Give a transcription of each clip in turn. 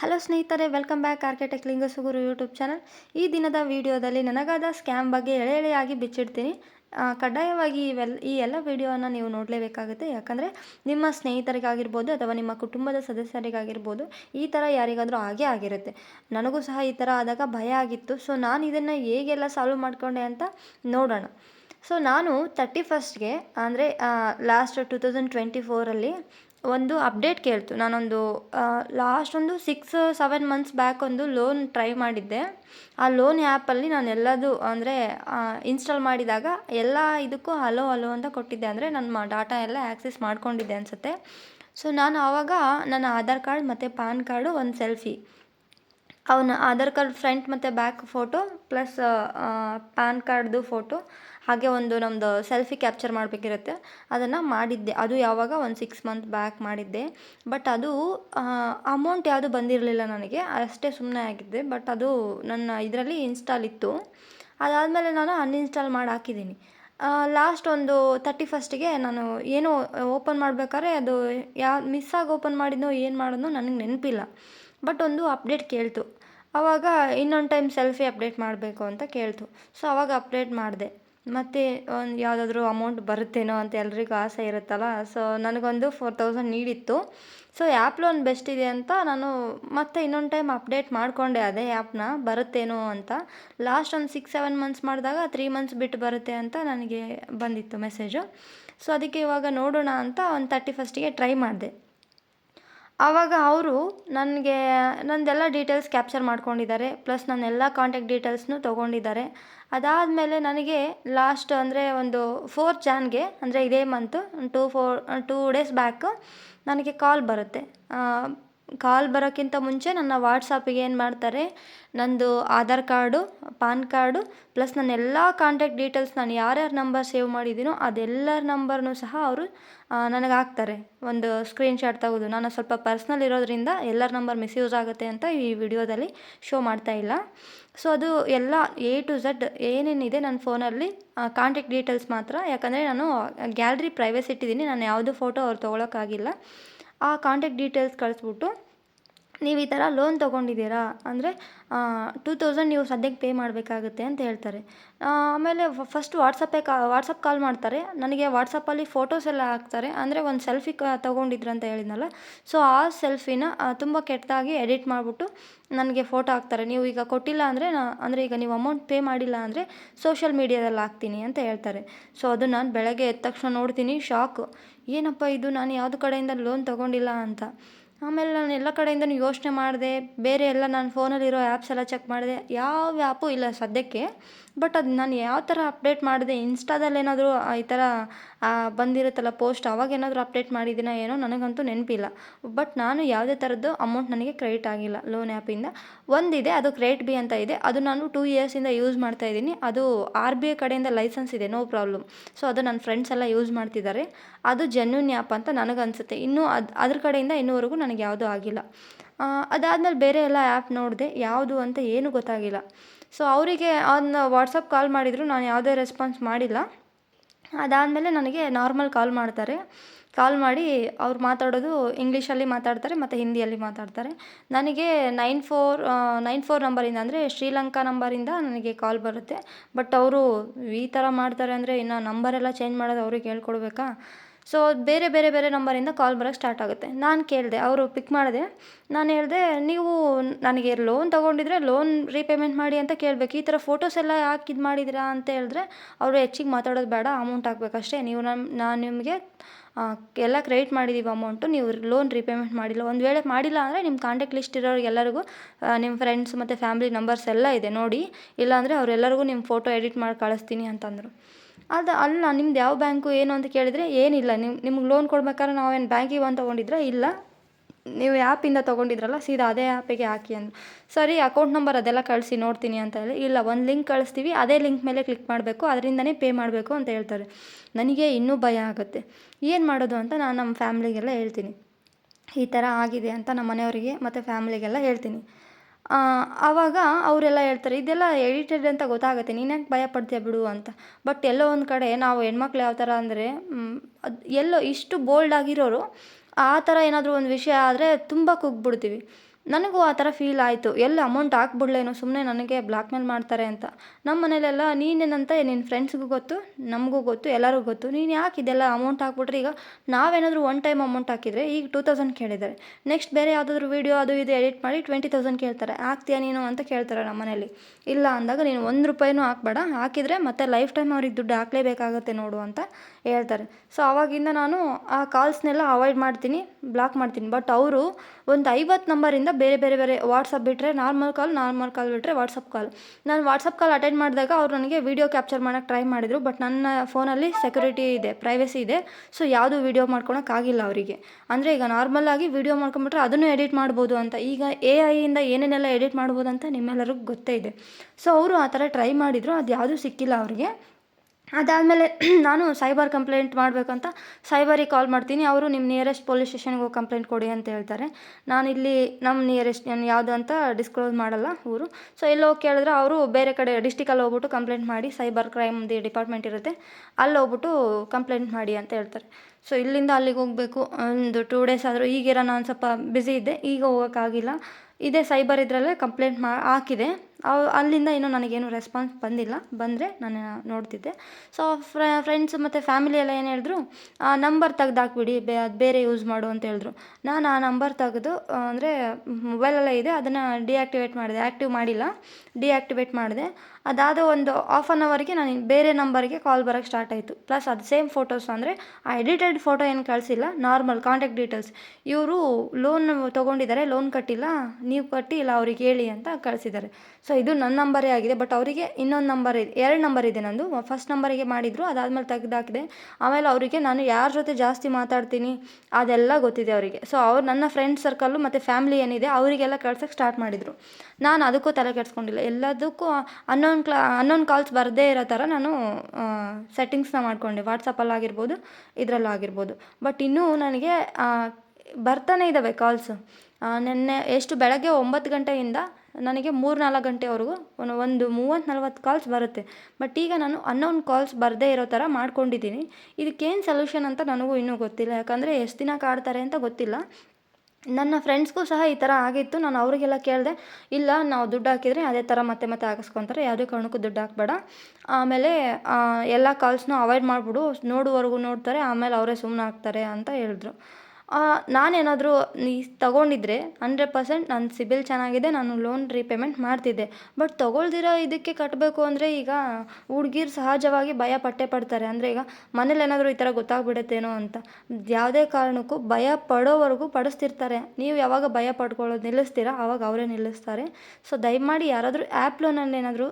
Hello ಸ್ನೇಹಿತರೆ, welcome back architect Lingasugur YouTube channel. ಈ ದಿನದ ವಿಡಿಯೋದಲ್ಲಿ ನನಗಾದ ಸ್ಕ್ಯಾಮ್ ಬಗ್ಗೆ ಎಳೆ ಎಳೆಯಾಗಿ ಬಿಚ್ಚಿಡ್ತೀನಿ ಕಡ್ಡಾಯವಾಗಿ ಇವೆಲ್ಲ ಈ ಎಲ್ಲ ವೀಡಿಯೋವನ್ನು ನೀವು ನೋಡಲೇಬೇಕಾಗುತ್ತೆ. ಯಾಕಂದರೆ ನಿಮ್ಮ ಸ್ನೇಹಿತರಿಗಾಗಿರ್ಬೋದು ಅಥವಾ ನಿಮ್ಮ ಕುಟುಂಬದ ಸದಸ್ಯರಿಗಾಗಿರ್ಬೋದು ಈ ಥರ ಯಾರಿಗಾದರೂ ಆಗೇ ಆಗಿರುತ್ತೆ. ನನಗೂ ಸಹ ಈ ಥರ ಆದಾಗ ಭಯ ಆಗಿತ್ತು. ಸೊ, ನಾನು ಇದನ್ನು ಹೇಗೆಲ್ಲ ಸಾಲ್ವ್ ಮಾಡಿಕೊಂಡೆ ಅಂತ ನೋಡೋಣ. ಸೊ, ನಾನು ತರ್ಟಿ ಫಸ್ಟ್ಗೆ, ಅಂದರೆ ಲಾಸ್ಟ್ ಟು ತೌಸಂಡ್ ಟ್ವೆಂಟಿ ಫೋರಲ್ಲಿ ಒಂದು ಅಪ್ಡೇಟ್ ಕೇಳ್ತು. ನಾನೊಂದು ಲಾಸ್ಟ್ ಒಂದು ಸಿಕ್ಸ್ ಸೆವೆನ್ ಮಂತ್ಸ್ ಬ್ಯಾಕ್ ಒಂದು ಲೋನ್ ಟ್ರೈ ಮಾಡಿದ್ದೆ. ಆ ಲೋನ್ ಆ್ಯಪಲ್ಲಿ ನಾನು ಎಲ್ಲದು ಅಂದರೆ ಇನ್ಸ್ಟಾಲ್ ಮಾಡಿದಾಗ ಎಲ್ಲ ಇದಕ್ಕೂ ಹಲೋ ಹಲೋ ಅಂತ ಕೊಟ್ಟಿದ್ದೆ. ಅಂದರೆ ನನ್ನ ಡಾಟಾ ಎಲ್ಲ ಆ್ಯಕ್ಸೆಸ್ ಮಾಡ್ಕೊಂಡಿದ್ದೆ ಅನಿಸುತ್ತೆ. ಸೊ ನಾನು ಆವಾಗ ನನ್ನ ಆಧಾರ್ ಕಾರ್ಡ್ ಮತ್ತು ಪಾನ್ ಕಾರ್ಡು ಒಂದು ಸೆಲ್ಫಿ ಅವನ ಆಧಾರ್ ಕಾರ್ಡ್ ಫ್ರಂಟ್ ಮತ್ತು ಬ್ಯಾಕ್ ಫೋಟೋ ಪ್ಲಸ್ ಪ್ಯಾನ್ ಕಾರ್ಡ್ದು ಫೋಟೋ ಹಾಗೆ ಒಂದು ನಮ್ಮದು ಸೆಲ್ಫಿ ಕ್ಯಾಪ್ಚರ್ ಮಾಡಬೇಕಿರುತ್ತೆ. ಅದನ್ನು ಮಾಡಿದ್ದೆ. ಅದು ಯಾವಾಗ? ಒಂದು ಸಿಕ್ಸ್ ಮಂತ್ ಬ್ಯಾಕ್ ಮಾಡಿದ್ದೆ. ಬಟ್ ಅದು ಅಮೌಂಟ್ ಯಾವುದು ಬಂದಿರಲಿಲ್ಲ ನನಗೆ. ಅಷ್ಟೇ ಸುಮ್ಮನೆ ಆಗಿದ್ದೆ. ಬಟ್ ಅದು ನನ್ನ ಇದರಲ್ಲಿ ಇನ್ಸ್ಟಾಲ್ ಇತ್ತು. ಅದಾದಮೇಲೆ ನಾನು ಅನ್ಇನ್ಸ್ಟಾಲ್ ಮಾಡಿ ಹಾಕಿದ್ದೀನಿ. ಲಾಸ್ಟ್ ಒಂದು ತರ್ಟಿ ಫಸ್ಟಿಗೆ ನಾನು ಏನೋ ಓಪನ್ ಮಾಡಬೇಕಾದ್ರೆ ಅದು ಯಾ ಮಿಸ್ಸಾಗಿ ಓಪನ್ ಮಾಡಿದ್ನೋ ಏನು ಮಾಡಿದ್ನೋ ನನಗೆ ನೆನಪಿಲ್ಲ. ಬಟ್ ಒಂದು ಅಪ್ಡೇಟ್ ಕೇಳ್ತು. ಆವಾಗ ಇನ್ನೊಂದು ಟೈಮ್ ಸೆಲ್ಫಿ ಅಪ್ಡೇಟ್ ಮಾಡಬೇಕು ಅಂತ ಕೇಳ್ತು. ಸೊ ಆವಾಗ ಅಪ್ಡೇಟ್ ಮಾಡಿದೆ. ಮತ್ತು ಒಂದು ಯಾವುದಾದ್ರೂ ಅಮೌಂಟ್ ಬರುತ್ತೇನೋ ಅಂತ ಎಲ್ರಿಗೂ ಆಸೆ ಇರುತ್ತಲ್ಲ? ಸೊ ನನಗೊಂದು ಫೋರ್ ತೌಸಂಡ್ ನೀಡಿತ್ತು. ಸೊ ಆ್ಯಪ್ ಲೋನ್ ಬೆಸ್ಟ್ ಇದೆ ಅಂತ ನಾನು ಮತ್ತೆ ಇನ್ನೊಂದು ಟೈಮ್ ಅಪ್ಡೇಟ್ ಮಾಡಿಕೊಂಡೆ ಅದೇ ಆ್ಯಪ್ನ ಬರುತ್ತೇನೋ ಅಂತ. ಲಾಸ್ಟ್ ಒಂದು ಸಿಕ್ಸ್ ಸೆವೆನ್ ಮಂತ್ಸ್ ಮಾಡಿದಾಗ ತ್ರೀ ಮಂತ್ಸ್ ಬಿಟ್ಟು ಬರುತ್ತೆ ಅಂತ ನನಗೆ ಬಂದಿತ್ತು ಮೆಸೇಜು ಸೊ ಅದಕ್ಕೆ ಇವಾಗ ನೋಡೋಣ ಅಂತ ಒಂದು ತರ್ಟಿ ಫಸ್ಟಿಗೆ ಟ್ರೈ ಮಾಡಿದೆ. ಆವಾಗ ಅವರು ನನಗೆ, ನಂದೆಲ್ಲ ಡೀಟೇಲ್ಸ್ ಕ್ಯಾಪ್ಚರ್ ಮಾಡ್ಕೊಂಡಿದ್ದಾರೆ ಪ್ಲಸ್ ನನ್ನ ಎಲ್ಲ ಕಾಂಟ್ಯಾಕ್ಟ್ ಡೀಟೇಲ್ಸ್ನು ತೊಗೊಂಡಿದ್ದಾರೆ. ಅದಾದಮೇಲೆ ನನಗೆ ಲಾಸ್ಟ್ ಅಂದರೆ ಒಂದು ಫೋರ್ ಜಾನ್ಗೆ ಅಂದರೆ ಇದೇ month two four two days back ನನಗೆ ಕಾಲ್ ಬರುತ್ತೆ. ಕಾಲ್ ಬರೋಕ್ಕಿಂತ ಮುಂಚೆ ನನ್ನ ವಾಟ್ಸಾಪಿಗೆ ಏನು ಮಾಡ್ತಾರೆ, ನಂದು Aadhaar card, PAN card, plus ನನ್ನ ಎಲ್ಲ ಕಾಂಟ್ಯಾಕ್ಟ್ ಡೀಟೇಲ್ಸ್ ನಾನು ಯಾರ್ಯಾರ ನಂಬರ್ ಸೇವ್ ಮಾಡಿದ್ದೀನೋ ಅದೆಲ್ಲರ ನಂಬರ್ನೂ ಸಹ ಅವರು ನನಗೆ ಹಾಕ್ತಾರೆ. ಒಂದು ಸ್ಕ್ರೀನ್ಶಾಟ್ ತೆಗೆದು. ನಾನು ಸ್ವಲ್ಪ ಪರ್ಸ್ನಲ್ ಇರೋದ್ರಿಂದ ಎಲ್ಲರ ನಂಬರ್ ಮಿಸ್ಯೂಸ್ ಆಗುತ್ತೆ ಅಂತ ಈ ವಿಡಿಯೋದಲ್ಲಿ ಶೋ ಮಾಡ್ತಾ ಇಲ್ಲ. ಸೊ ಅದು ಎಲ್ಲ ಎ ಟು ಝಡ್ ಏನೇನಿದೆ ನನ್ನ ಫೋನಲ್ಲಿ ಕಾಂಟ್ಯಾಕ್ಟ್ ಡೀಟೇಲ್ಸ್ ಮಾತ್ರ. ಯಾಕಂದರೆ ನಾನು ಗ್ಯಾಲ್ರಿ ಪ್ರೈವೇಸಿ ಇಟ್ಟಿದ್ದೀನಿ. ನಾನು ಯಾವುದೂ ಫೋಟೋ ಅವ್ರು ತೊಗೊಳಕ್ಕಾಗಿಲ್ಲ. ಆ ಕಾಂಟ್ಯಾಕ್ಟ್ ಡೀಟೇಲ್ಸ್ ಕಳಿಸ್ಬಿಟ್ಟು ನೀವು ಈ ಥರ ಲೋನ್ ತೊಗೊಂಡಿದ್ದೀರಾ? ಅಂದರೆ ಟೂ ತೌಸಂಡ್ ನೀವು ಸದ್ಯಕ್ಕೆ ಪೇ ಮಾಡಬೇಕಾಗುತ್ತೆ ಅಂತ ಹೇಳ್ತಾರೆ. ಆಮೇಲೆ ಫಸ್ಟ್ ವಾಟ್ಸಪ್ಪೇ ಕಾ ವಾಟ್ಸಪ್ ಕಾಲ್ ಮಾಡ್ತಾರೆ. ನನಗೆ ವಾಟ್ಸಪ್ಪಲ್ಲಿ ಫೋಟೋಸ್ ಎಲ್ಲ ಹಾಕ್ತಾರೆ. ಅಂದರೆ ಒಂದು ಸೆಲ್ಫಿ ಕ, ತೊಗೊಂಡಿದ್ರು ಅಂತ ಹೇಳಿದ್ನಲ್ಲ. ಸೊ ಆ ಸೆಲ್ಫಿನ ತುಂಬ ಕೆಟ್ಟದಾಗಿ ಎಡಿಟ್ ಮಾಡಿಬಿಟ್ಟು ನನಗೆ ಫೋಟೋ ಹಾಕ್ತಾರೆ. ನೀವು ಈಗ ಕೊಟ್ಟಿಲ್ಲ ಅಂದರೆ ನಾ, ಅಂದರೆ ಈಗ ನೀವು ಅಮೌಂಟ್ ಪೇ ಮಾಡಿಲ್ಲ ಅಂದರೆ ಸೋಷಿಯಲ್ ಮೀಡಿಯಾದಲ್ಲಿ ಹಾಕ್ತೀನಿ ಅಂತ ಹೇಳ್ತಾರೆ. ಸೊ ಅದು ನಾನು ಬೆಳಗ್ಗೆ ಎದ್ದ ತಕ್ಷಣ ನೋಡ್ತೀನಿ. ಶಾಕ್ ಏನಪ್ಪ ಇದು? ನಾನು ಯಾವುದು ಕಡೆಯಿಂದ ಲೋನ್ ತೊಗೊಂಡಿಲ್ಲ ಅಂತ. ಆಮೇಲೆ ನಾನು ಎಲ್ಲ ಕಡೆಯಿಂದನೂ ಯೋಚನೆ ಮಾಡಿದೆ. ಬೇರೆ ಎಲ್ಲ ನಾನು ಫೋನಲ್ಲಿರೋ ಆ್ಯಪ್ಸ್ ಎಲ್ಲ ಚೆಕ್ ಮಾಡಿದೆ. ಯಾವ ಆ್ಯಪು ಇಲ್ಲ ಸದ್ಯಕ್ಕೆ. ಬಟ್ ಅದು ನಾನು ಯಾವ ಥರ ಅಪ್ಡೇಟ್ ಮಾಡಿದೆ ಇನ್ಸ್ಟಾದಲ್ಲಿ ಏನಾದರೂ ಈ ಥರ ಬಂದಿರುತ್ತಲ್ಲ ಪೋಸ್ಟ್ ಅವಾಗ ಏನಾದರೂ ಅಪ್ಡೇಟ್ ಮಾಡಿದ್ದೀನ ಏನೋ ನನಗಂತೂ ನೆನಪಿಲ್ಲ. ಬಟ್ ನಾನು ಯಾವುದೇ ಥರದ್ದು ಅಮೌಂಟ್ ನನಗೆ ಕ್ರೆಡಿಟ್ ಆಗಿಲ್ಲ ಲೋನ್ ಆ್ಯಪಿಂದ ಒಂದಿದೆ, ಅದು ಕ್ರೆಡಿಟ್ ಬಿ ಅಂತ ಇದೆ. ಅದು ನಾನು ಟೂ ಇಯರ್ಸಿಂದ ಯೂಸ್ ಮಾಡ್ತಾ ಇದ್ದೀನಿ. ಅದು ಆರ್ ಬಿ ಐ ಕಡೆಯಿಂದ ಲೈಸೆನ್ಸ್ ಇದೆ ನೋ ಪ್ರಾಬ್ಲಮ್ ಸೊ ಅದು ನನ್ನ ಫ್ರೆಂಡ್ಸ್ ಎಲ್ಲ ಯೂಸ್ ಮಾಡ್ತಿದ್ದಾರೆ. ಅದು ಜೆನ್ಯೂನ್ ಆ್ಯಪ್ ಅಂತ ನನಗನ್ಸುತ್ತೆ. ಇನ್ನೂ ಅದು, ಅದ್ರ ಕಡೆಯಿಂದ ಇನ್ನೂವರೆಗೂ ನನಗೆ ಯಾವುದೂ ಆಗಿಲ್ಲ. ಅದಾದಮೇಲೆ ಬೇರೆ ಎಲ್ಲ ಆ್ಯಪ್ ನೋಡಿದೆ, ಯಾವುದು ಅಂತ ಏನೂ ಗೊತ್ತಾಗಿಲ್ಲ. ಸೊ ಅವರಿಗೆ ಅದನ್ನ ವಾಟ್ಸಪ್ ಕಾಲ್ ಮಾಡಿದರೂ, ನಾನು ಯಾವುದೇ ರೆಸ್ಪಾನ್ಸ್ ಮಾಡಿಲ್ಲ. ಅದಾದಮೇಲೆ ನನಗೆ ನಾರ್ಮಲ್ ಕಾಲ್ ಮಾಡ್ತಾರೆ. ಕಾಲ್ ಮಾಡಿ ಅವ್ರು ಮಾತಾಡೋದು ಇಂಗ್ಲೀಷಲ್ಲಿ ಮಾತಾಡ್ತಾರೆ, ಮತ್ತು ಹಿಂದಿಯಲ್ಲಿ ಮಾತಾಡ್ತಾರೆ. ನನಗೆ ನೈನ್ ಫೋರ್ ನೈನ್ ಫೋರ್ ನಂಬರಿಂದ ಅಂದರೆ ಶ್ರೀಲಂಕಾ ನಂಬರಿಂದ ನನಗೆ ಕಾಲ್ ಬರುತ್ತೆ. ಬಟ್ ಅವರು ಈ ಥರ ಮಾಡ್ತಾರೆ ಅಂದರೆ ಇನ್ನು ನಂಬರೆಲ್ಲ ಚೇಂಜ್ ಮಾಡೋದು ಅವ್ರಿಗೆ ಹೇಳ್ಕೊಡ್ಬೇಕಾ? ಸೊ ಬೇರೆ ಬೇರೆ ಬೇರೆ ನಂಬರಿಂದ ಕಾಲ್ ಬರೋಕ್ಕೆ ಸ್ಟಾರ್ಟ್ ಆಗುತ್ತೆ. ನಾನು ಕೇಳಿದೆ, ಅವರು ಪಿಕ್ ಮಾಡಿದೆ. ನಾನು ಹೇಳಿದೆ, ನೀವು ನನಗೆ ಲೋನ್ ತೊಗೊಂಡಿದ್ರೆ ಲೋನ್ ರೀಪೇಮೆಂಟ್ ಮಾಡಿ ಅಂತ ಕೇಳಬೇಕು. ಈ ಥರ ಫೋಟೋಸ್ ಎಲ್ಲ ಯಾಕೆ ಇದು ಮಾಡಿದ್ದೀರಾ ಅಂತ ಹೇಳಿದ್ರೆ, ಅವರು ಹೆಚ್ಚಿಗೆ ಮಾತಾಡೋದು ಬೇಡ ಅಮೌಂಟ್ ಹಾಕ್ಬೇಕಷ್ಟೇ. ನೀವು ನಮ್ಮ ನಾನು ನಿಮಗೆ ಎಲ್ಲ ಕ್ರೆಡಿಟ್ ಮಾಡಿದ್ದೀವಿ ಅಮೌಂಟು ನೀವು ಲೋನ್ ರೀಪೇಮೆಂಟ್ ಮಾಡಿಲ್ಲ. ಒಂದು ವೇಳೆ ಮಾಡಿಲ್ಲ ಅಂದರೆ ನಿಮ್ಮ ಕಾಂಟ್ಯಾಕ್ಟ್ ಲಿಸ್ಟ್ ಇರೋರಿಗೆಲ್ಲರಿಗೂ ನಿಮ್ಮ ಫ್ರೆಂಡ್ಸ್ ಮತ್ತು ಫ್ಯಾಮಿಲಿ ನಂಬರ್ಸ್ ಎಲ್ಲ ಇದೆ, ನೋಡಿ. ಇಲ್ಲಾಂದರೆ ಅವರೆಲ್ಲರಿಗೂ ನಿಮ್ಮ ಫೋಟೋ ಎಡಿಟ್ ಮಾಡಿ ಕಳಿಸ್ತೀನಿ ಅಂತಂದರು. ಅದು ಅಲ್ಲ, ನಿಮ್ದು ಯಾವ ಬ್ಯಾಂಕು ಏನು ಅಂತ ಕೇಳಿದರೆ ಏನಿಲ್ಲ. ನಿಮ್ಮ ನಿಮ್ಗೆ ಲೋನ್ ಕೊಡ್ಬೇಕಾದ್ರೆ ನಾವೇನು ಬ್ಯಾಂಕಿಗೆ ಬಂದು ತೊಗೊಂಡಿದ್ರೆ? ಇಲ್ಲ. ನೀವು ಆ್ಯಪಿಂದ ತೊಗೊಂಡಿದ್ರಲ್ಲ, ಸೀದಾ ಅದೇ ಆ್ಯಪಿಗೆ ಹಾಕಿ ಅಂತ ಸರಿ ಅಕೌಂಟ್ ನಂಬರ್ ಅದೆಲ್ಲ ಕಳಿಸಿ, ನೋಡ್ತೀನಿ ಅಂತ ಹೇಳಿ. ಇಲ್ಲ, ಒಂದು ಲಿಂಕ್ ಕಳಿಸ್ತೀವಿ, ಅದೇ ಲಿಂಕ್ ಮೇಲೆ ಕ್ಲಿಕ್ ಮಾಡಬೇಕು, ಅದರಿಂದನೇ ಪೇ ಮಾಡಬೇಕು ಅಂತ ಹೇಳ್ತಾರೆ. ನನಗೆ ಇನ್ನೂ ಭಯ ಆಗುತ್ತೆ. ಏನು ಮಾಡೋದು ಅಂತ ನಾನು ನಮ್ಮ ಫ್ಯಾಮ್ಲಿಗೆಲ್ಲ ಹೇಳ್ತೀನಿ. ಈ ಥರ ಆಗಿದೆ ಅಂತ ನಮ್ಮ ಮನೆಯವರಿಗೆ ಮತ್ತು ಫ್ಯಾಮ್ಲಿಗೆಲ್ಲ ಹೇಳ್ತೀನಿ. ಆವಾಗ ಅವರೆಲ್ಲ ಹೇಳ್ತಾರೆ, ಇದೆಲ್ಲ ಎಡಿಟೆಡ್ ಅಂತ ಗೊತ್ತಾಗುತ್ತೆ, ನೀನು ಯಾಕೆ ಭಯ ಪಡ್ತೀಯ ಬಿಡು ಅಂತ. ಬಟ್ ಎಲ್ಲೋ ಒಂದು ಕಡೆ ನಾವು ಹೆಣ್ಮಕ್ಳು ಯಾವ ಥರ ಅಂದರೆ ಅದು ಎಲ್ಲೋ ಇಷ್ಟು ಬೋಲ್ಡ್ ಆಗಿರೋರು, ಆ ಥರ ಏನಾದರೂ ಒಂದು ವಿಷಯ ಆದರೆ ತುಂಬ ಕುಗ್ಗಿಬಿಡ್ತೀವಿ ನನಗೂ ಆ ಥರ ಫೀಲ್ ಆಯಿತು. ಎಲ್ಲಿ ಅಮೌಂಟ್ ಹಾಕ್ಬಿಡ್ಲೇನೋ ಸುಮ್ಮನೆ ನನಗೆ ಬ್ಲಾಕ್ ಮೇಲ್ ಮಾಡ್ತಾರೆ ಅಂತ. ನಮ್ಮ ಮನೇಲೆಲ್ಲ ನೀನೇನಂತ? ನಿನ್ನ ಫ್ರೆಂಡ್ಸ್ಗೂ ಗೊತ್ತು, ನಮಗೂ ಗೊತ್ತು, ಎಲ್ಲರಿಗೂ ಗೊತ್ತು. ನೀನು ಯಾಕೆ ಇದೆಲ್ಲ ಅಮೌಂಟ್ ಹಾಕ್ಬಿಟ್ರೆ? ಈಗ ನಾವೇನಾದರೂ ಒನ್ ಟೈಮ್ ಅಮೌಂಟ್ ಹಾಕಿದರೆ ಈಗ ಟೂ ತೌಸಂಡ್ ಕೇಳಿದ್ದಾರೆ. ನೆಕ್ಸ್ಟ್ ಬೇರೆ ಯಾವುದಾದ್ರೂ ವೀಡಿಯೋ ಅದು ಇದು ಎಡಿಟ್ ಮಾಡಿ ಟ್ವೆಂಟಿ ತೌಸಂಡ್ ಕೇಳ್ತಾರೆ. ಹಾಕ್ತೀಯಾ ನೀನು ಅಂತ ಕೇಳ್ತಾರೆ ನಮ್ಮ ಮನೇಲಿ ಇಲ್ಲ ಅಂದಾಗ ನೀನು ಒಂದು ರೂಪಾಯಿನೂ ಹಾಕ್ಬೇಡ, ಹಾಕಿದರೆ ಮತ್ತೆ ಲೈಫ್ ಟೈಮ್ ಅವ್ರಿಗೆ ದುಡ್ಡು ಹಾಕ್ಲೇಬೇಕಾಗತ್ತೆ ನೋಡು ಅಂತ ಹೇಳ್ತಾರೆ. ಸೊ ಆವಾಗಿಂದ ನಾನು ಆ ಕಾಲ್ಸ್ನೆಲ್ಲ ಅವಾಯ್ಡ್ ಮಾಡ್ತೀನಿ ಬ್ಲಾಕ್ ಮಾಡ್ತೀನಿ. ಬಟ್ ಅವರು ಒಂದು ಐವತ್ತು ನಂಬರಿಂದ ಬೇರೆ ಬೇರೆ ಬೇರೆ ವಾಟ್ಸಪ್ ಬಿಟ್ಟರೆ ನಾರ್ಮಲ್ ಕಾಲ್ ನಾರ್ಮಲ್ ಕಾಲ್ ಬಿಟ್ಟರೆ ವಾಟ್ಸಪ್ ಕಾಲ್ ನಾನು ವಾಟ್ಸಪ್ ಕಾಲ್ ಅಟೆಂಡ್ ಮಾಡಿದಾಗ ಅವ್ರು ನನಗೆ ವೀಡಿಯೋ ಕ್ಯಾಪ್ಚರ್ ಮಾಡೋಕ್ಕೆ ಟ್ರೈ ಮಾಡಿದರು ಬಟ್ ನನ್ನ ಫೋನಲ್ಲಿ ಸೆಕ್ಯೂರಿಟಿ ಇದೆ ಪ್ರೈವಸಿ ಇದೆ. ಸೊ ಯಾವುದು ವೀಡಿಯೋ ಮಾಡ್ಕೊಳಕ್ಕಾಗಿಲ್ಲ ಅವರಿಗೆ. ಅಂದರೆ ಈಗ ನಾರ್ಮಲಾಗಿ ವೀಡಿಯೋ ಮಾಡ್ಕೊಂಬಿಟ್ರೆ ಅದನ್ನು ಎಡಿಟ್ ಮಾಡ್ಬೋದು ಅಂತ. ಈಗ ಎ ಐಯಿಂದ ಏನೇನೆಲ್ಲ ಎಡಿಟ್ ಮಾಡ್ಬೋದು ಅಂತ ನಿಮ್ಮೆಲ್ಲರಿಗೂ ಗೊತ್ತೇ ಇದೆ. ಸೊ ಅವರು ಆ ಥರ ಟ್ರೈ ಮಾಡಿದರು, ಅದು ಯಾವುದೂ ಸಿಕ್ಕಿಲ್ಲ ಅವರಿಗೆ. ಅದಾದಮೇಲೆ ನಾನು ಸೈಬರ್ ಕಂಪ್ಲೇಂಟ್ ಮಾಡಬೇಕಂತ ಸೈಬರಿಗೆ ಕಾಲ್ ಮಾಡ್ತೀನಿ. ಅವರು ನಿಮ್ಮ ನಿಯರೆಸ್ಟ್ ಪೊಲೀಸ್ ಸ್ಟೇಷನ್ಗೆ ಹೋಗಿ ಕಂಪ್ಲೇಂಟ್ ಕೊಡಿ ಅಂತ ಹೇಳ್ತಾರೆ. ನಾನು ಇಲ್ಲಿ ನಮ್ಮ ನಿಯರೆಸ್ಟ್ ನಾನು ಯಾವುದು ಅಂತ ಡಿಸ್ಕ್ಲೋಸ್ ಮಾಡಲ್ಲ ಊರು. ಸೊ ಎಲ್ಲೋ ಕೇಳಿದ್ರೆ ಅವರು ಬೇರೆ ಕಡೆ ಡಿಸ್ಟಿಕಲ್ಲಿ ಹೋಗ್ಬಿಟ್ಟು ಕಂಪ್ಲೇಂಟ್ ಮಾಡಿ ಸೈಬರ್ ಕ್ರೈಮ್ದು ಡಿಪಾರ್ಟ್ಮೆಂಟ್ ಇರುತ್ತೆ. ಅಲ್ಲಿ ಹೋಗ್ಬಿಟ್ಟು ಕಂಪ್ಲೇಂಟ್ ಮಾಡಿ ಅಂತ ಹೇಳ್ತಾರೆ. ಸೊ ಇಲ್ಲಿಂದ ಅಲ್ಲಿಗೆ ಹೋಗಬೇಕು. ಒಂದು ಟೂ ಡೇಸ್ ಆದರೂ ಈಗಿರೋ ನಾನು ಸ್ವಲ್ಪ ಬ್ಯುಸಿ ಇದ್ದೆ. ಈಗ ಹೋಗೋಕ್ಕಾಗಿಲ್ಲ ಇದೇ ಸೈಬರ್ ಇದರಲ್ಲೇ ಕಂಪ್ಲೇಂಟ್ ಮಾ ಹಾಕಿದೆ. ಅವು ಅಲ್ಲಿಂದ ಇನ್ನೂ ನನಗೇನು ರೆಸ್ಪಾನ್ಸ್ ಬಂದಿಲ್ಲ. ಬಂದರೆ ನಾನು ನೋಡ್ತಿದ್ದೆ. ಸೊ ಫ್ರೆಂಡ್ಸ್ ಮತ್ತು ಫ್ಯಾಮಿಲಿ ಎಲ್ಲ ಏನು ಹೇಳಿದ್ರು, ಆ ನಂಬರ್ ತೆಗ್ದು ಹಾಕ್ಬಿಡಿ ಬೇ, ಅದು ಬೇರೆ ಯೂಸ್ ಮಾಡು ಅಂತ ಹೇಳಿದ್ರು. ನಾನು ಆ ನಂಬರ್ ತೆಗೆದು ಅಂದರೆ ಮೊಬೈಲೆಲ್ಲ ಇದೆ, ಅದನ್ನು ಡಿಆಕ್ಟಿವೇಟ್ ಮಾಡಿದೆ. ಆ್ಯಕ್ಟಿವ್ ಮಾಡಿಲ್ಲ ಡಿಆಕ್ಟಿವೇಟ್ ಮಾಡಿದೆ. ಅದಾದ ಒಂದು ಆಫ್ ಆನ್ ಅವರ್ಗೆ ನಾನು ಬೇರೆ ನಂಬರ್ಗೆ ಕಾಲ್ ಬರೋಕ್ಕೆ ಸ್ಟಾರ್ಟ್ ಆಯಿತು. ಪ್ಲಸ್ ಅದು ಸೇಮ್ ಫೋಟೋಸ್ ಅಂದರೆ, ಆ ಎಡಿಟೆಡ್ ಫೋಟೋ ಏನು ಕಳಿಸಿಲ್ಲ ನಾರ್ಮಲ್ ಕಾಂಟ್ಯಾಕ್ಟ್ ಡೀಟೇಲ್ಸ್ ಇವರು ಲೋನ್ ತೊಗೊಂಡಿದ್ದಾರೆ ಲೋನ್ ಕಟ್ಟಿಲ್ಲ, ನೀವು ಕಟ್ಟಿ, ಇಲ್ಲ ಅವ್ರಿಗೆ ಹೇಳಿ ಅಂತ ಕಳಿಸಿದ್ದಾರೆ. ಸೊ ಇದು ನನ್ನ ನಂಬರೇ ಆಗಿದೆ ಬಟ್ ಅವರಿಗೆ ಇನ್ನೊಂದು ನಂಬರ್ ಇದೆ, ಎರಡು ನಂಬರ್ ಇದೆ ನಂದು. ಫಸ್ಟ್ ನಂಬರಿಗೆ ಮಾಡಿದರು, ಅದಾದಮೇಲೆ ತೆಗೆದಾಕಿದೆ ಆಮೇಲೆ ಅವರಿಗೆ ನಾನು ಯಾರ ಜೊತೆ ಜಾಸ್ತಿ ಮಾತಾಡ್ತೀನಿ, ಅದೆಲ್ಲ ಗೊತ್ತಿದೆ ಅವರಿಗೆ. ಸೊ ಅವ್ರು ನನ್ನ ಫ್ರೆಂಡ್ ಸರ್ಕಲ್ಲು ಮತ್ತು ಫ್ಯಾಮಿಲಿ ಏನಿದೆ, ಅವರಿಗೆಲ್ಲ ಕಳ್ಸೋಕ್ಕೆ ಸ್ಟಾರ್ಟ್ ಮಾಡಿದರು. ನಾನು ಅದಕ್ಕೂ ತಲೆ ಕೆಡಿಸ್ಕೊಂಡಿಲ್ಲ. ಎಲ್ಲದಕ್ಕೂ ಅನ್ನೋನ್ ಕ್ಲಾ ಅನ್ನೋನ್ ಕಾಲ್ಸ್ ಬರದೇ ಇರೋ ಥರ ನಾನು ಸೆಟ್ಟಿಂಗ್ಸ್ನ ಮಾಡಿಕೊಂಡೆ. ವಾಟ್ಸಪ್ಪಲ್ಲಾಗಿರ್ಬೋದು ಇದರಲ್ಲಾಗಿರ್ಬೋದು ಬಟ್ ಇನ್ನೂ ನನಗೆ ಬರ್ತಾನೆ ಇದ್ದಾವೆ ಕಾಲ್ಸು ನಿನ್ನೆ, ಎಷ್ಟು, ಬೆಳಗ್ಗೆ ಒಂಬತ್ತು ಗಂಟೆಯಿಂದ ನನಗೆ ಮೂರು ನಾಲ್ಕು ಗಂಟೆವರೆಗೂ ಒಂದು ಒಂದು ಮೂವತ್ತು ನಲ್ವತ್ತು ಕಾಲ್ಸ್ ಬರುತ್ತೆ. ಬಟ್ ಈಗ ನಾನು ಅನ್ನೋನ್ ಕಾಲ್ಸ್ ಬರದೇ ಇರೋ ಥರ ಮಾಡ್ಕೊಂಡಿದ್ದೀನಿ. ಇದಕ್ಕೇನು ಸೊಲ್ಯೂಷನ್ ಅಂತ ನನಗೂ ಇನ್ನೂ ಗೊತ್ತಿಲ್ಲ. ಯಾಕಂದರೆ ಎಷ್ಟು ದಿನ ಕಾಡ್ತಾರೆ ಅಂತ ಗೊತ್ತಿಲ್ಲ. ನನ್ನ ಫ್ರೆಂಡ್ಸ್ಗೂ ಸಹ ಈ ಥರ ಆಗಿತ್ತು. ನಾನು ಅವರಿಗೆಲ್ಲ ಕೇಳಿದೆ, ಇಲ್ಲ, ನಾವು ದುಡ್ಡು ಹಾಕಿದರೆ ಅದೇ ಥರ ಮತ್ತೆ ಮತ್ತೆ ಹಾಕಿಸ್ಕೊತಾರೆ. ಯಾವುದೇ ಕಾರಣಕ್ಕೂ ದುಡ್ಡು ಹಾಕ್ಬೇಡ. ಆಮೇಲೆ ಎಲ್ಲ ಕಾಲ್ಸ್ನೂ ಅವಾಯ್ಡ್ ಮಾಡಿಬಿಡು. ನೋಡುವರೆಗೂ ನೋಡ್ತಾರೆ. ಆಮೇಲೆ ಅವರೇ ಸುಮ್ಮನೆ ಆಗ್ತಾರೆ ಅಂತ ಹೇಳಿದ್ರು. ನಾನೇನಾದರೂ ಈ ತಗೊಂಡಿದ್ರೆ ಹಂಡ್ರೆಡ್ ಪರ್ಸೆಂಟ್ ನನ್ನ ಸಿಬಿಲ್ ಚೆನ್ನಾಗಿದೆ, ನಾನು ಲೋನ್ ರೀಪೇಮೆಂಟ್ ಮಾಡ್ತಿದ್ದೆ. ಬಟ್ ತಗೊಳ್ದಿರೋ ಇದಕ್ಕೆ ಕಟ್ಟಬೇಕು ಅಂದರೆ ಈಗ ಹುಡ್ಗಿರು ಸಹಜವಾಗಿ ಭಯ ಪಟ್ಟೆ ಪಡ್ತಾರೆ. ಅಂದರೆ ಈಗ ಮನೇಲಿ ಏನಾದರೂ ಈ ಥರ ಗೊತ್ತಾಗ್ಬಿಡುತ್ತೇನೋ ಅಂತ. ಯಾವುದೇ ಕಾರಣಕ್ಕೂ ಭಯ ಪಡೋವರೆಗೂ ಪಡಿಸ್ತಿರ್ತಾರೆ. ನೀವು ಯಾವಾಗ ಭಯ ಪಡ್ಕೊಳ್ಳೋದು ನಿಲ್ಲಿಸ್ತೀರ ಆವಾಗ ಅವರೇ ನಿಲ್ಲಿಸ್ತಾರೆ. ಸೊ ದಯಮಾಡಿ ಯಾರಾದರೂ ಆ್ಯಪ್ ಲೋನಲ್ಲಿ ಏನಾದರೂ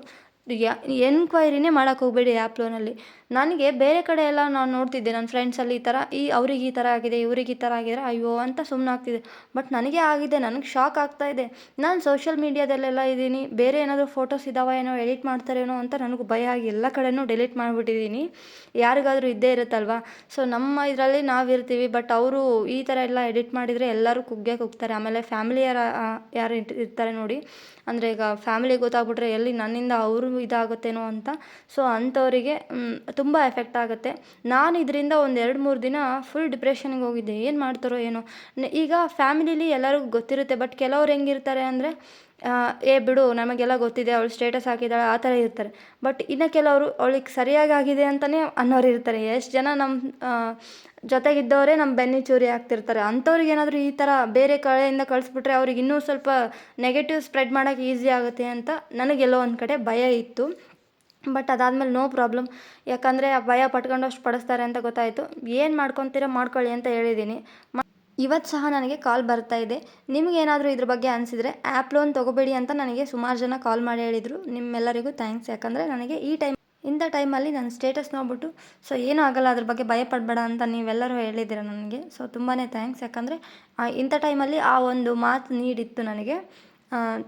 ಯಾ ಎನ್ಕ್ವೈರಿನೇ ಮಾಡೋಕೆ ಹೋಗಬೇಡಿ ಆ್ಯಪ್ ಲೋನಲ್ಲಿ ನನಗೆ ಬೇರೆ ಕಡೆ ಎಲ್ಲ ನಾನು ನೋಡ್ತಿದ್ದೆ ನನ್ನ ಫ್ರೆಂಡ್ಸಲ್ಲಿ ಈ ಥರ ಈ ಅವ್ರಿಗೆ ಈ ಥರ ಆಗಿದೆ, ಇವ್ರಿಗೆ ಈ ಥರ ಆಗಿದ್ರೆ, ಅಯ್ಯೋ ಅಂತ ಸುಮ್ಮನೆ ಆಗ್ತಿದೆ ಬಟ್ ನನಗೆ ಆಗಿದೆ, ನನಗೆ ಶಾಕ್ ಆಗ್ತಾ ಇದೆ. ನಾನು ಸೋಷಿಯಲ್ ಮೀಡ್ಯಾದಲ್ಲೆಲ್ಲ ಇದ್ದೀನಿ, ಬೇರೆ ಏನಾದರೂ ಫೋಟೋಸ್ ಇದ್ದಾವೆ ಏನೋ ಎಡಿಟ್ ಮಾಡ್ತಾರೇನೋ ಅಂತ ನನಗೂ ಭಯ ಆಗಿ ಎಲ್ಲ ಕಡೆನೂ ಡಿಲೀಟ್ ಮಾಡಿಬಿಟ್ಟಿದ್ದೀನಿ. ಯಾರಿಗಾದರೂ ಇದ್ದೇ ಇರುತ್ತಲ್ವ? ಸೊ ನಮ್ಮ ಇದರಲ್ಲಿ ನಾವಿರ್ತೀವಿ ಬಟ್ ಅವರು ಈ ಥರ ಎಲ್ಲ ಎಡಿಟ್ ಮಾಡಿದರೆ ಎಲ್ಲರೂ ಕುಗ್ಗೆ ಕುಗ್ತಾರೆ ಆಮೇಲೆ ಫ್ಯಾಮಿಲಿಯರ ಯಾರು ಇರ್ತಾರೆ ನೋಡಿ ಅಂದರೆ ಈಗ ಫ್ಯಾಮಿಲಿ ಗೊತ್ತಾಗ್ಬಿಟ್ರೆ ಎಲ್ಲಿ ನನ್ನಿಂದ ಅವರು ಇದಾಗುತ್ತೇನೋ ಅಂತ. ಸೊ ಅಂಥವರಿಗೆ ತುಂಬ ಎಫೆಕ್ಟ್ ಆಗುತ್ತೆ. ನಾನು ಇದರಿಂದ ಒಂದು ಎರಡು ಮೂರು ದಿನ ಫುಲ್ ಡಿಪ್ರೆಷನ್ಗೆ ಹೋಗಿದ್ದೆ. ಏನು ಮಾಡ್ತಾರೋ ಏನೋ. ಈಗ ಫ್ಯಾಮಿಲಿಲಿ ಎಲ್ಲರಿಗೂ ಗೊತ್ತಿರುತ್ತೆ ಬಟ್ ಕೆಲವ್ರು ಹೆಂಗಿರ್ತಾರೆ ಅಂದರೆ ಏ, ಬಿಡು, ನಮಗೆಲ್ಲ ಗೊತ್ತಿದೆ, ಅವಳು ಸ್ಟೇಟಸ್ ಹಾಕಿದ್ದಾಳೆ, ಆ ಥರ ಇರ್ತಾರೆ. ಬಟ್ ಇನ್ನು ಕೆಲವರು, ಅವಳಿಗೆ ಸರಿಯಾಗಿ ಆಗಿದೆ ಅಂತಲೇ ಅನ್ನೋರು ಇರ್ತಾರೆ. ಎಷ್ಟು ಜನ ನಮ್ಮ ಜೊತೆಗಿದ್ದವರೇ ನಮ್ಮ ಬೆನ್ನಿ ಚೂರಿ ಆಗ್ತಿರ್ತಾರೆ. ಅಂಥವ್ರಿಗೆ ಏನಾದರೂ ಈ ಥರ ಬೇರೆ ಕಡೆಯಿಂದ ಕಳಿಸ್ಬಿಟ್ರೆ ಅವ್ರಿಗೆ ಇನ್ನೂ ಸ್ವಲ್ಪ ನೆಗೆಟಿವ್ ಸ್ಪ್ರೆಡ್ ಮಾಡೋಕ್ಕೆ ಈಸಿ ಆಗುತ್ತೆ ಅಂತ ನನಗೆಲ್ಲೋ ಒಂದು ಕಡೆ ಭಯ ಇತ್ತು. ಬಟ್ ಅದಾದಮೇಲೆ ನೋ ಪ್ರಾಬ್ಲಮ್ ಯಾಕಂದರೆ ಭಯ ಪಟ್ಕೊಂಡಷ್ಟು ಪಡಿಸ್ತಾರೆ ಅಂತ ಗೊತ್ತಾಯಿತು. ಏನು ಮಾಡ್ಕೊತೀರೋ ಮಾಡ್ಕೊಳ್ಳಿ ಅಂತ ಹೇಳಿದ್ದೀನಿ ಇವತ್ತು ಸಹ ನನಗೆ ಕಾಲ್ ಬರ್ತಾ ಇದೆ. ನಿಮಗೇನಾದರೂ ಇದ್ರ ಬಗ್ಗೆ ಅನಿಸಿದರೆ ಆ್ಯಪ್ ಲೋನ್ ತೊಗೋಬೇಡಿ ಅಂತ ನನಗೆ ಸುಮಾರು ಜನ ಕಾಲ್ ಮಾಡಿ ಹೇಳಿದರು. ನಿಮ್ಮೆಲ್ಲರಿಗೂ ಥ್ಯಾಂಕ್ಸ್ ಯಾಕಂದರೆ ನನಗೆ ಈ ಟೈಮ್ ಇಂಥ ಟೈಮಲ್ಲಿ ನನ್ನ ಸ್ಟೇಟಸ್ ನೋಡ್ಬಿಟ್ಟು, ಸೊ ಏನೂ ಆಗಲ್ಲ, ಅದ್ರ ಬಗ್ಗೆ ಭಯಪಡಬೇಡ ಅಂತ ನೀವೆಲ್ಲರೂ ಹೇಳಿದ್ದೀರ ನನಗೆ? ಸೊ ತುಂಬಾ ಥ್ಯಾಂಕ್ಸ್. ಯಾಕಂದರೆ ಇಂಥ ಟೈಮಲ್ಲಿ ಆ ಒಂದು ಮಾತು ನೀಡಿತ್ತು ನನಗೆ.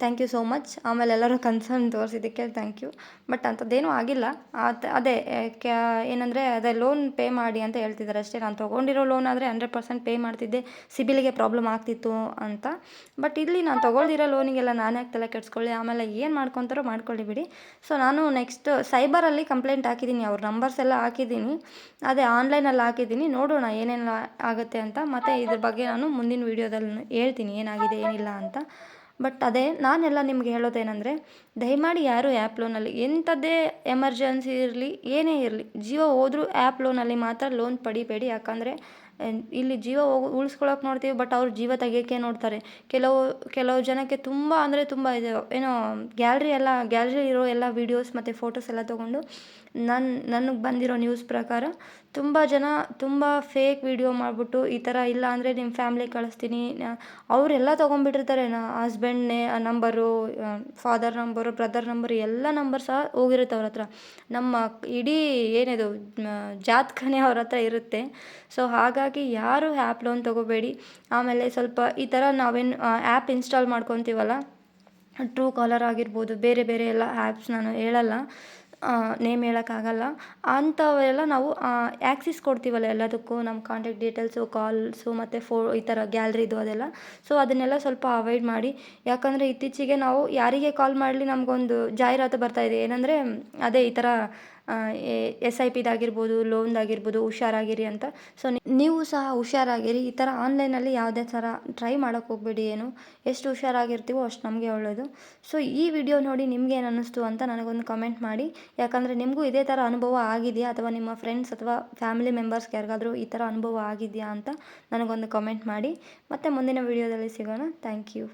ಥ್ಯಾಂಕ್ ಯು ಸೋ ಮಚ್ ಆಮೇಲೆ ಎಲ್ಲರೂ ಕನ್ಸರ್ನ್ ತೋರಿಸಿದ್ದಕ್ಕೆ ಥ್ಯಾಂಕ್ ಯು ಬಟ್ ಅಂಥದ್ದೇನೂ ಆಗಿಲ್ಲ. ಅದು ಅದೇ ಕ್ಯಾ, ಏನಂದರೆ ಅದೇ ಲೋನ್ ಪೇ ಮಾಡಿ ಅಂತ ಹೇಳ್ತಿದ್ದಾರೆ ಅಷ್ಟೇ. ನಾನು ತೊಗೊಂಡಿರೋ ಲೋನ್ ಆದರೆ ಹಂಡ್ರೆಡ್ ಪರ್ಸೆಂಟ್ ಪೇ ಮಾಡ್ತಿದ್ದೆ. ಸಿಬಿಲಿಗೆ ಪ್ರಾಬ್ಲಮ್ ಆಗ್ತಿತ್ತು ಅಂತ. ಬಟ್ ಇಲ್ಲಿ ನಾನು ತೊಗೊಳ್ದಿರೋ ಲೋನಿಗೆಲ್ಲ ನಾನು ಯಾಕೆ ತಲೆ ಕೆಡಿಸ್ಕೊಳ್ಳಿ? ಆಮೇಲೆ ಏನು ಮಾಡ್ಕೊತಾರೋ ಮಾಡ್ಕೊಳ್ಳಿ ಬಿಡಿ. ಸೊ ನಾನು ನೆಕ್ಸ್ಟ್ ಸೈಬರಲ್ಲಿ ಕಂಪ್ಲೇಂಟ್ ಹಾಕಿದ್ದೀನಿ. ಅವ್ರ ನಂಬರ್ಸ್ ಎಲ್ಲ ಹಾಕಿದ್ದೀನಿ. ಅದೇ ಆನ್ಲೈನಲ್ಲಿ ಹಾಕಿದ್ದೀನಿ. ನೋಡೋಣ ಏನೇನು ಆಗುತ್ತೆ ಅಂತ. ಮತ್ತು ಇದ್ರ ಬಗ್ಗೆ ನಾನು ಮುಂದಿನ ವೀಡಿಯೋದಲ್ಲಿ ಹೇಳ್ತೀನಿ. ಏನಾಗಿದೆ, ಏನಿಲ್ಲ ಅಂತ. ಬಟ್ ಅದೇ ನಾನೆಲ್ಲ ನಿಮ್ಗೆ ಹೇಳೋದೇನೆಂದರೆ, ದಯಮಾಡಿ ಯಾರು ಆ್ಯಪ್ ಲೋನಲ್ಲಿ ಎಂಥದ್ದೇ ಎಮರ್ಜೆನ್ಸಿ ಇರಲಿ, ಏನೇ ಇರಲಿ ಜೀವ ಹೋದರೂ ಆ್ಯಪ್ ಲೋನಲ್ಲಿ ಮಾತ್ರ ಲೋನ್ ಪಡಿಬೇಡಿ. ಯಾಕಂದರೆ ಇಲ್ಲಿ ಜೀವ ಹೋಗಿ ಉಳಿಸ್ಕೊಳಕ್ಕೆ ನೋಡ್ತೀವಿ, ಬಟ್ ಅವ್ರು ಜೀವ ತೆಗಿಯೋಕ್ಕೆ ನೋಡ್ತಾರೆ. ಕೆಲವು ಕೆಲವು ಜನಕ್ಕೆ ತುಂಬ ಅಂದರೆ ತುಂಬ ಇದು, ಏನೋ ಗ್ಯಾಲ್ರಿ ಎಲ್ಲ ಗ್ಯಾಲ್ರಿ ಇರೋ ಎಲ್ಲ ವೀಡಿಯೋಸ್ ಮತ್ತು ಫೋಟೋಸ್ ಎಲ್ಲ ತೊಗೊಂಡು ನನ್ನ ನನಗೆ ಬಂದಿರೋ ನ್ಯೂಸ್ ಪ್ರಕಾರ ತುಂಬ ಜನ ತುಂಬ ಫೇಕ್ ವೀಡಿಯೋ ಮಾಡಿಬಿಟ್ಟು ಈ ಥರ ಇಲ್ಲ ಅಂದರೆ ನಿಮ್ಮ ಫ್ಯಾಮ್ಲಿ ಕಳಿಸ್ತೀನಿ. ಅವರೆಲ್ಲ ತೊಗೊಂಡ್ಬಿಟ್ಟಿರ್ತಾರೆ. ನಾ ಹಸ್ಬೆಂಡ್ನೇ number father number brother number ಎಲ್ಲ ನಂಬರ್ ಸಹ ಹೋಗಿರುತ್ತೆ ಅವ್ರ ಹತ್ರ. ನಮ್ಮ ಇಡೀ ಏನಿದು ಜಾತಕನೇ ಅವ್ರ ಹತ್ರ ಇರುತ್ತೆ. ಸೊ ಹಾಗಾಗಿ ಯಾರು ಆ್ಯಪ್ ಲೋನ್ ತೊಗೋಬೇಡಿ. ಆಮೇಲೆ ಸ್ವಲ್ಪ ಈ ಥರ ನಾವೇನು ಆ್ಯಪ್ ಇನ್ಸ್ಟಾಲ್ ಮಾಡ್ಕೊತೀವಲ್ಲ ಟ್ರೂ ಕಾಲರ್ ಆಗಿರ್ಬೋದು, ಬೇರೆ ಬೇರೆ ಎಲ್ಲ ಆ್ಯಪ್ಸ್ ನಾನು ಹೇಳಲ್ಲ. ನೇಮ್ ಹೇಳೋಕ್ಕಾಗಲ್ಲ. ಅಂಥವೆಲ್ಲ ನಾವು ಆ್ಯಕ್ಸಿಸ್ ಕೊಡ್ತೀವಲ್ಲ ಎಲ್ಲದಕ್ಕೂ ನಮ್ಮ ಕಾಂಟ್ಯಾಕ್ಟ್ ಡೀಟೇಲ್ಸು ಕಾಲ್ಸು ಮತ್ತು ಫೋ, ಈ ಥರ ಗ್ಯಾಲ್ರಿದು ಅದೆಲ್ಲ. ಸೊ ಅದನ್ನೆಲ್ಲ ಸ್ವಲ್ಪ ಅವಾಯ್ಡ್ ಮಾಡಿ. ಯಾಕಂದರೆ ಇತ್ತೀಚೆಗೆ ನಾವು ಯಾರಿಗೆ ಕಾಲ್ ಮಾಡಲಿ ನಮಗೊಂದು ಜಾಹೀರಾತು ಬರ್ತಾಯಿದೆ ಏನಂದರೆ, ಅದೇ ಈ ಥರ ಎಸ್ ಐ ಪಿದಾಗಿರ್ಬೋದು ಲೋನ್ದಾಗಿರ್ಬೋದು ಹುಷಾರಾಗಿರಿ ಅಂತ. ಸೊ ನೀವು ಸಹ ಹುಷಾರಾಗಿರಿ. ಈ ಥರ ಆನ್ಲೈನಲ್ಲಿ ಯಾವುದೇ ಥರ ಟ್ರೈ ಮಾಡೋಕೆ ಹೋಗಬೇಡಿ ಏನು. ಎಷ್ಟು ಹುಷಾರಾಗಿರ್ತೀವೋ ಅಷ್ಟು ನಮಗೆ ಒಳ್ಳೆಯದು ಸೊ ಈ ವಿಡಿಯೋ ನೋಡಿ ನಿಮ್ಗೆ ಏನು ಅನ್ನಿಸ್ತು ಅಂತ ನನಗೊಂದು ಕಮೆಂಟ್ ಮಾಡಿ. ಯಾಕಂದರೆ ನಿಮಗೂ ಇದೇ ಥರ ಅನುಭವ ಆಗಿದೆಯಾ? ಅಥವಾ ನಿಮ್ಮ ಫ್ರೆಂಡ್ಸ್ ಅಥವಾ ಫ್ಯಾಮಿಲಿ ಮೆಂಬರ್ಸ್ಗೆ ಯಾರಿಗಾದರೂ ಈ ಥರ ಅನುಭವ ಆಗಿದೆಯಾ ಅಂತ ನನಗೊಂದು ಕಮೆಂಟ್ ಮಾಡಿ. ಮತ್ತು ಮುಂದಿನ ವಿಡಿಯೋದಲ್ಲಿ ಸಿಗೋಣ. Thank you